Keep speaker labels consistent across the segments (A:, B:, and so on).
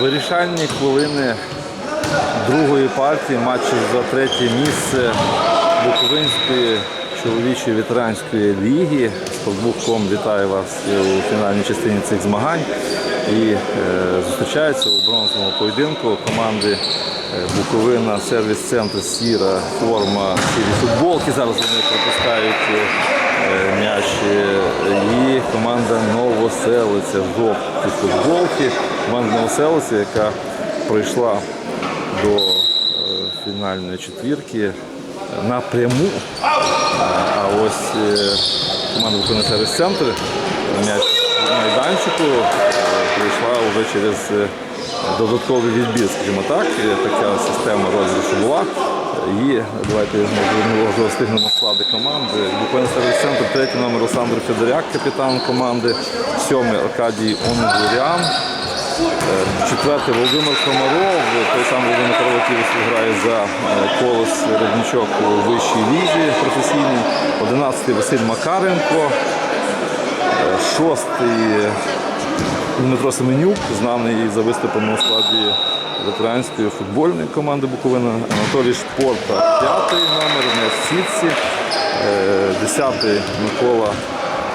A: Вирішальні хвилини другої партії матчу за третє місце Буковинської чоловічої ветеранської ліги. Спортбук.ком вітає вас у фінальній частині цих змагань. І е, зустрічаються у бронзовому поєдинку команди е, Буковина, сервіс-центр Сіра, форма сірі футболки. Зараз вони пропускають е, м'яч. І команда Новоселиця в футболки. Команда Новоселиця, яка пройшла до е, фінальної четвірки напряму. А ось е, команда Буковина сервіс-центр м'яч майданчику е, прийшла вже через додатковий відбір, скажімо так. Така система розіграшу була. І давайте можливо встигнемо склади команди. Буковина сервіс-центр, третій номер Олександр Федоряк, капітан команди, сьомий Аркадій Онгурян. Четвертий Володимир Комаров, той самий Володимир Комаров, який грає за е, колос Рибничок у вищій лізі професійній. Одинадцятий Василь Макаренко. Е, Шостий Дмитро Семенюк, знаний за виступами у складі ветеранської футбольної команди Буковина. Анатолій Шпорта, п'ятий номер на сітці. Е, Десятий Микола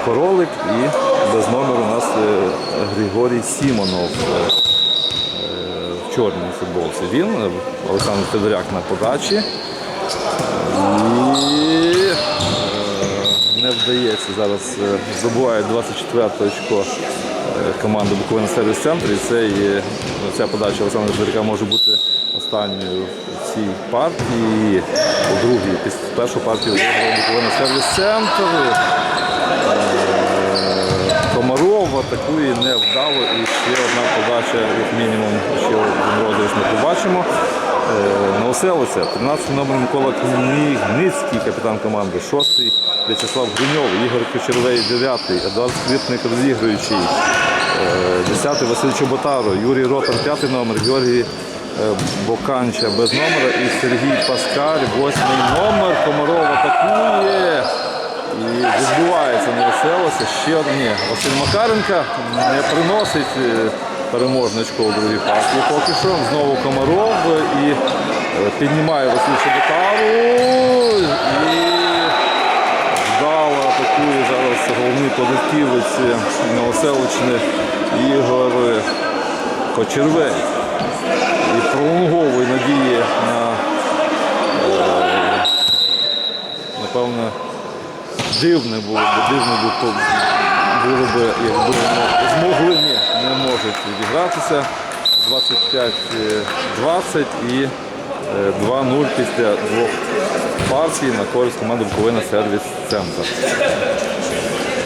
A: Королик і без номеру у нас е, Григорій Сімонов е, в чорній футболці. Він, е, Олександр Федоряк на подачі. І е, не вдається зараз. е, Забуває 24 очко е, команди Буковина сервіс центр. І це є, ця подача Олександра Федоряка може бути останньою в цій партії. У другій, після першої партії Буковина сервіс центр. Комаров атакує невдало. І ще одна подача, як мінімум, ще один розіграш ми побачимо. Е, Новоселиця, 13 номер Микола Книгницький, капітан команди, 6-й В'ячеслав Гриньов, Ігор Кочервей, 9-й, Едуард Сквітник розігруючий, 10-й Василь Чоботаро, Юрій Ротан, 5 номер, Георгій е, Боканча без номера. І Сергій Паскаль, 8 номер, Комаров атакує. Ще одне. Василь Макаренка не приносить е, переможне у другій партії поки що. Знову Комаров і е, піднімає Василь Чеботару. І вдало атакує зараз головний податківець Новоселичне Ігор Кочервей. І пролонговує надії на е, напевно дивне було дивне було, було б, якби вони змогли, ні, не можуть відігратися. 25-20 і е, 2-0 після двох партій на користь команди Буковина сервіс центр.